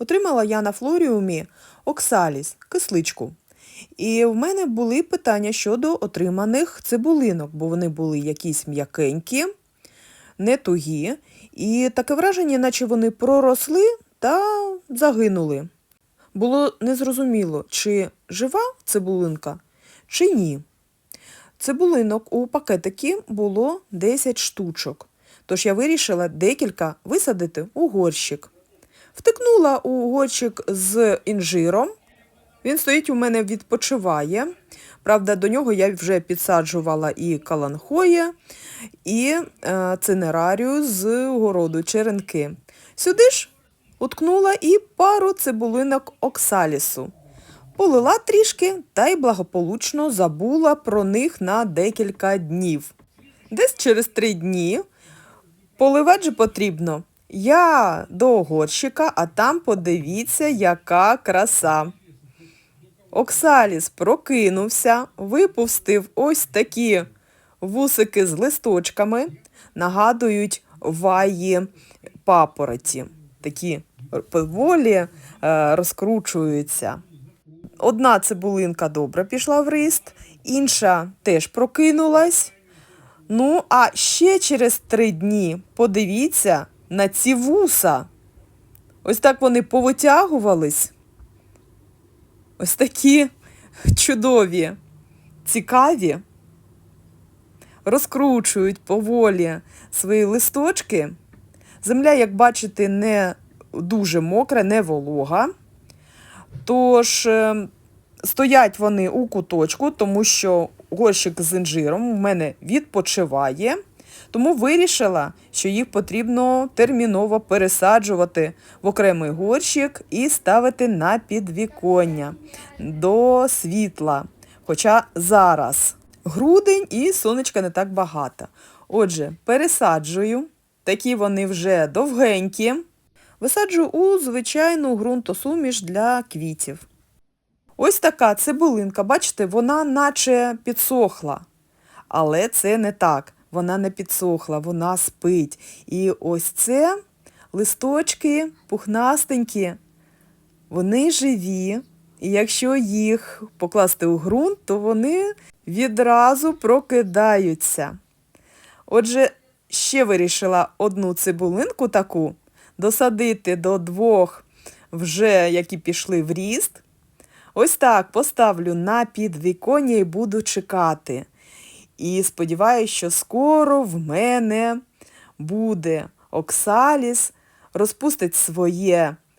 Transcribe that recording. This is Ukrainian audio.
Отримала я на флоріумі оксаліс, кисличку. І в мене були питання щодо отриманих цибулинок, бо вони були якісь м'якенькі, не тугі, і таке враження, наче вони проросли та загинули. Було незрозуміло, чи жива цибулинка, чи ні. Цибулинок у пакетики було 10 штучок, тож я вирішила декілька висадити у горщик. Втикнула у горщик з інжиром. Він стоїть у мене відпочиває. Правда, до нього я вже підсаджувала і каланхоє, і е, цинерарію з городу черенки. Сюди ж уткнула і пару цибулинок оксалісу. Полила трішки та й благополучно забула про них на декілька днів. Десь через три дні поливати же потрібно. Я до горщика, а там подивіться, яка краса. Оксаліс прокинувся, випустив ось такі вусики з листочками, нагадують ваї папороті. Такі поволі е, розкручуються. Одна цибулинка добре пішла в рист, інша теж прокинулась. Ну, а ще через три дні подивіться на ці вуса. Ось так вони повитягувались. Ось такі чудові, цікаві, розкручують поволі свої листочки. Земля, як бачите, не дуже мокра, не волога. Тож е, стоять вони у куточку, тому що горщик з інжиром у мене відпочиває. Тому вирішила, що їх потрібно терміново пересаджувати в окремий горщик і ставити на підвіконня до світла. Хоча зараз грудень і сонечка не так багато. Отже, пересаджую. Такі вони вже довгенькі. Висаджую у звичайну ґрунтосуміш для квітів. Ось така цибулинка, бачите, вона наче підсохла. Але це не так. Вона не підсохла, вона спить. І ось це листочки пухнастенькі, вони живі. І якщо їх покласти у ґрунт, то вони відразу прокидаються. Отже, ще вирішила одну цибулинку таку досадити до двох, вже які пішли в ріст. Ось так поставлю на підвіконня і буду чекати. І сподіваюся, що скоро в мене буде оксаліс, розпустить своє